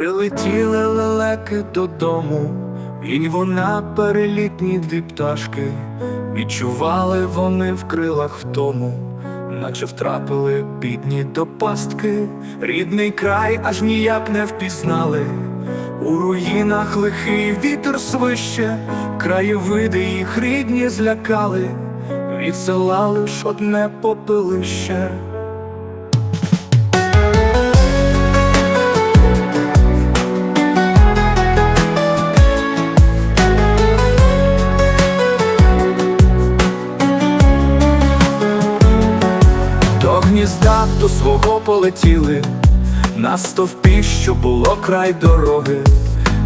Прилетіли лелеки додому, і вона перелітні дві пташки, відчували вони в крилах втому, наче втрапили бідні до пастки, рідний край аж ніяк не впізнали. У руїнах лихий вітер свище, краєвиди їх рідні злякали, від села лиш одне попелище. Гнізда до свого полетіли, на стовпі, що було край дороги,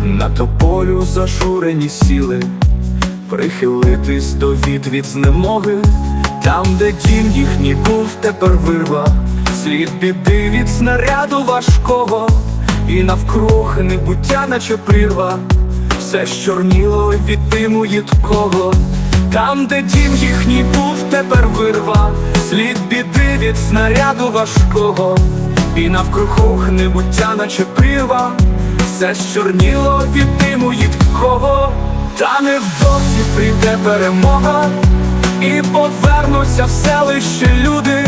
на тополю зашурені сіли, прихилитись до відвід знемоги, там, де дім їхній був, тепер вирва, слід біди від снаряду важкого, і навкруг небуття, наче прірва, все щорніло від диму їдкого. Там, де дім їхній був, тепер вирва, слід біди від снаряду важкого, і навкруг небуття, наче прірва, все щорніло від диму їдкого, та невдовзі прийде перемога, і повернуться в селище люди,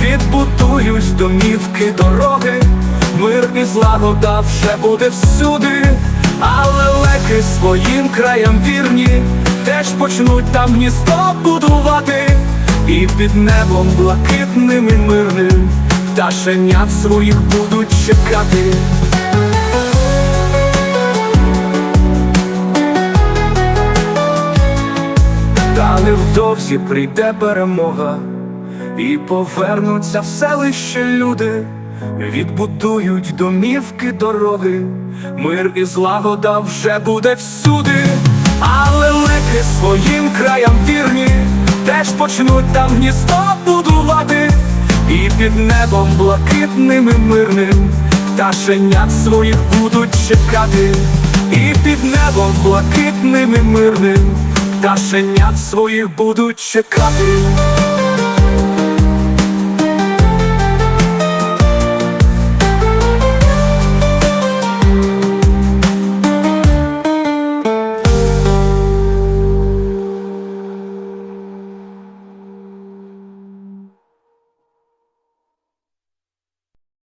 відбудують домівки, дороги, мир і злагода вже буде всюди, але леки своїм краям вірні, теж почнуть там гніздо будувати, і під небом блакитним і мирним пташенят своїх будуть чекати. Та невдовзі прийде перемога, і повернуться в селище люди, відбудують домівки, дороги, мир і злагода вже буде всюди, але леки своїм краям вірні, теж почнуть там гніздо будувати, і під небом блакитним і мирним Ташенят своїх будуть чекати, і під небом блакитним і мирним Ташенят своїх будуть чекати.